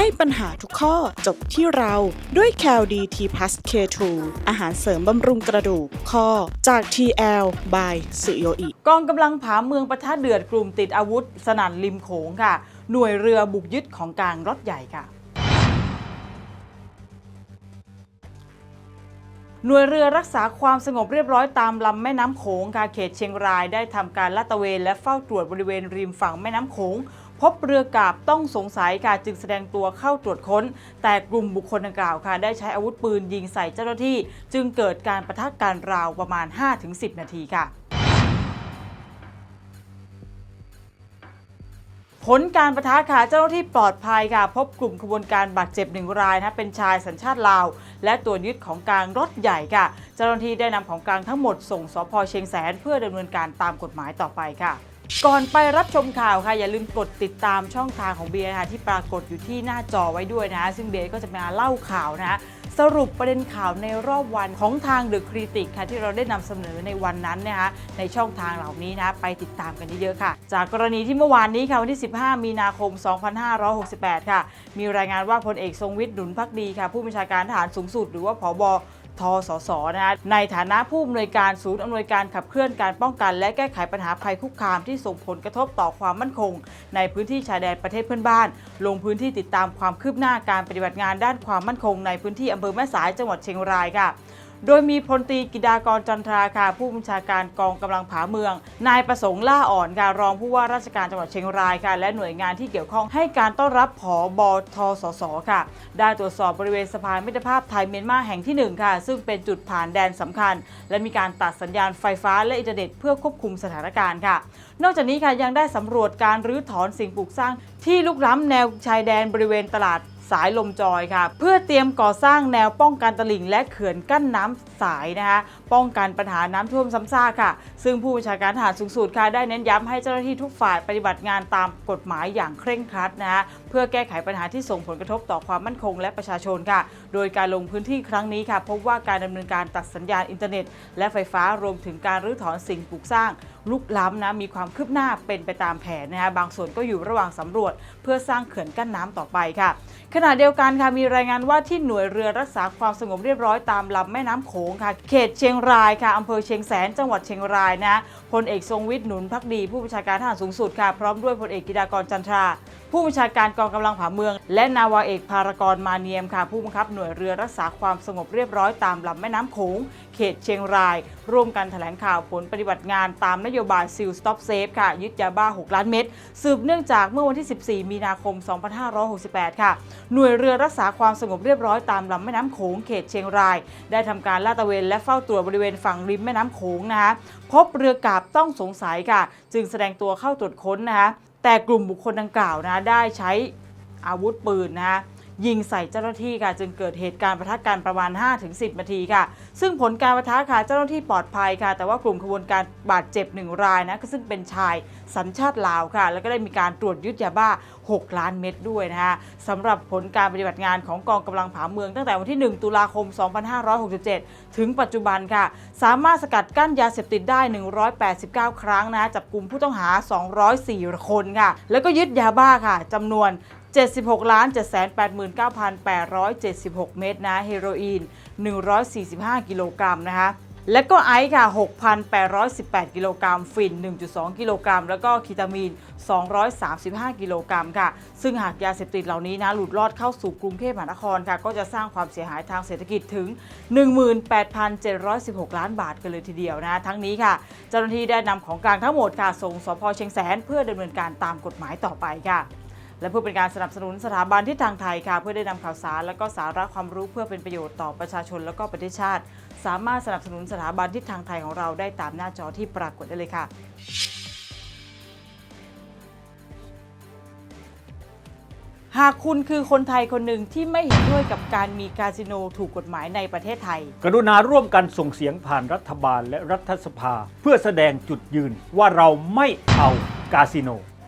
ให้ปัญหาทุกข้อจบที่เราด้วย c a l d t p l u s K2 อาหารเสริมบำรุงกระดูกข้อจาก TL by สุโยอิกองกำลังผาเมืองประทะเดือดกลุ่มติดอาวุธ สนั่นริมโขงค่ะ หน่วยเรือบุกยึดของกลางรถใหญ่ค่ะหน่วยเรือรักษาความสงบเรียบร้อยตามลำแม่น้ำโขงค่ะเขตเชียงรายได้ทำการลาดตระเวนและเฝ้าตรวจบริเวณริมฝั่งแม่น้ำโขง พบเรือกาบต้องสงสัยค่ะจึงแสดงตัวเข้าตรวจค้น แต่กลุ่มบุคคลดังกล่าวค่ะ ได้ใช้อาวุธปืนยิงใส่เจ้าหน้าที่ จึงเกิดการประทะการราวประมาณ 5-10 นาทีค่ะผลการประทะค่ะเจ้าหน้าที่ปลอดภัยค่ะ พบกลุ่มขบวนการบาดเจ็บหนึ่งรายนะเป็นชายสัญชาติลาว และตัวยึดของกลางรถใหญ่ค่ะ เจ้าหน้าที่ได้นำของกลางทั้งหมดส่งสพเชียงแสน เพื่อดำเนินการตามกฎหมายต่อไปค่ะ ก่อนไปรับชมข่าวค่ะ อย่าลืมกดติดตามช่องทางของเบียร์ค่ะที่ปรากฏอยู่ที่หน้าจอไว้ด้วยนะ ซึ่งเบียร์ก็จะมาเล่าข่าวนะสรุปประเด็นข่าวในรอบวันของทาง The Critic ค่ะ ที่เราได้นำเสนอในวันนั้นนะคะในช่องทางเหล่านี้นะไปติดตามกันเยอะๆค่ะ จากกรณีที่เมื่อวานนี้ค่ะวันที่ 15 มีนาคม 2568 ค่ะ มีรายงานว่าพลเอกทรงวิทย์หนุนพักดีค่ะ ผู้บัญชาการทหารสูงสุด หรือว่าผบ ทสสนะคะในฐานะผู้อำนวยการศูนย์อำนวยการขับเคลื่อนการป้องกัน และแก้ไขปัญหาภัยคุกคามที่ส่งผลกระทบต่อความมั่นคง ในพื้นที่ชายแดนประเทศเพื่อนบ้าน ลงพื้นที่ติดตามความคืบหน้าการปฏิบัติงานด้านความมั่นคง ในพื้นที่อำเภอแม่สายจังหวัดเชียงรายค่ะ โดยมีพลตรีกิดากรจันทราค่ะผู้บัญชาการกองกำลังผาเมือง นายประสงค์ล่าอ่อนค่ะรองผู้ว่าราชการจังหวัดเชียงรายค่ะ และหน่วยงานที่เกี่ยวข้องให้การต้อนรับผอบทสสค่ะ ได้ตรวจสอบบริเวณสะพานมิตรภาพไทยเมียนมาแห่งที่ 1 ค่ะ ซึ่งเป็นจุดผ่านแดนสำคัญ และมีการตัดสัญญาณไฟฟ้าและอินเทอร์เน็ตเพื่อควบคุมสถานการณ์ค่ะ นอกจากนี้ค่ะยังได้สำรวจการรื้อถอนสิ่งปลูกสร้างที่ลุกล้ำแนวชายแดนบริเวณตลาด สายลมจอยค่ะ เพื่อเตรียมก่อสร้างแนวป้องกันตลิ่ง และเขื่อนกั้นน้ำสายนะคะป้องกันปัญหาน้ำท่วมซ้ำซากค่ะ ซึ่งผู้บัญชาการทหารสูงสุดค่ะได้เน้นย้ำให้เจ้าหน้าที่ทุกฝ่ายปฏิบัติงานตามกฎหมายอย่างเคร่งครัดนะคะเพื่อแก้ไขปัญหาที่ส่งผลกระทบต่อความมั่นคงและประชาชนค่ะ โดยการลงพื้นที่ครั้งนี้ค่ะ พบว่าการดำเนินการตัดสัญญาณอินเทอร์เน็ต และไฟฟ้ารวมถึงการรื้อถอนสิ่งปลูกสร้างลุกล้ำนะมีความคืบหน้าเป็นไปตามแผนนะคะบางส่วนก็อยู่ระหว่างสำรวจ เพื่อสร้างเขื่อนกั้นน้ำต่อไปค่ะขณะเดียวกันค่ะมีรายงานว่าที่หน่วยเรือรักษาความสงบเรียบร้อยตามลำแม่น้ำโขงค่ะ เขตเชียงรายค่ะอำเภอเชียงแสนจังหวัดเชียงรายนะพลเอกทรงวิทย์หนุนพักดี ผู้บัญชาการทหารสูงสุดค่ะพร้อมด้วยพลเอกกิดากรจันทรา ผู้บัญชาการกองกำลังผาเมือง และนาวาเอกภารกรมาเนียมค่ะ ผู้บังคับหน่วยเรือรักษาความสงบเรียบร้อยตามลำแม่น้ำโขงเขตเชียงราย ร่วมกันแถลงข่าวผลปฏิบัติงานตามนโยบายซิลสต็อปเซฟค่ะ ยึดยาบ้า 6 ล้านเม็ดสืบเนื่องจากเมื่อวันที่ 14 มีนาคม 2568 ค่ะ หน่วยเรือรักษาความสงบเรียบร้อยตามลำแม่น้ำโขงเขตเชียงราย ได้ทำการลาดตระเวนและเฝ้าตรวจบริเวณฝั่งริมแม่น้ำโขงนะคะพบเรือกาบต้องสงสัยค่ะ จึงแสดงตัวเข้าตรวจค้นนะคะ แต่กลุ่มบุคคลดังกล่าวนะได้ใช้อาวุธปืนนะคะ ยิงใส่เจ้าหน้าที่ค่ะจึงเกิดเหตุการณ์ประทะกันประมาณ 5-10 นาทีค่ะ ซึ่งผลการประทะค่ะเจ้าหน้าที่ปลอดภัยค่ะ แต่ว่ากลุ่มขบวนการบาดเจ็บหนึ่งรายนะซึ่งเป็นชายสัญชาติลาวค่ะ แล้วก็ได้มีการตรวจยึดยาบ้า 6 ล้านเม็ดด้วยนะคะสำหรับผลการปฏิบัติงานของกองกำลังผาเมือง ตั้งแต่วันที่ 1 ตุลาคม 2567 ถึงปัจจุบันค่ะ สามารถสกัดกั้นยาเสพติดได้ 189 ครั้งนะจับกลุ่มผู้ต้องหา 204 คนค่ะ แล้วก็ยึดยาบ้าค่ะจำนวน 76ล้าน789,876 เม็ดนะ เฮโรอีน 145 กิโลกรัมนะคะ และก็ไอซ์ค่ะ 6,818 กิโลกรัม ฟิน 1.2 กิโลกรัม แล้วก็คีตามีน 235 กิโลกรัมค่ะ ซึ่งหากยาเสพติดเหล่านี้นะ หลุดลอดเข้าสู่กรุงเทพมหานครค่ะ ก็จะสร้างความเสียหายทางเศรษฐกิจถึง 18,716 ล้านบาทกันเลยทีเดียวนะ ทั้งนี้ค่ะ เจ้าหน้าที่ได้นำของกลางทั้งหมดค่ะ ส่งสพเชียงแสนเพื่อดำเนินการตามกฎหมายต่อไปค่ะ และเพื่อเป็นการสนับสนุนสถาบันที่ทางไทยค่ะเพื่อได้นำข่าวสารและก็สาระความรู้เพื่อเป็นประโยชน์ต่อประชาชนและก็ประเทศชาติ สามารถสนับสนุนสถาบันที่ทางไทยของเราได้ตามหน้าจอที่ปรากฏได้เลยค่ะหากคุณคือคนไทยคนหนึ่งที่ไม่เห็นด้วยกับการมีคาสิโนถูกกฎหมายในประเทศไทย กรุณาร่วมกันส่งเสียงผ่านรัฐบาลและรัฐสภา เพื่อแสดงจุดยืนว่าเราไม่เอากาสิโน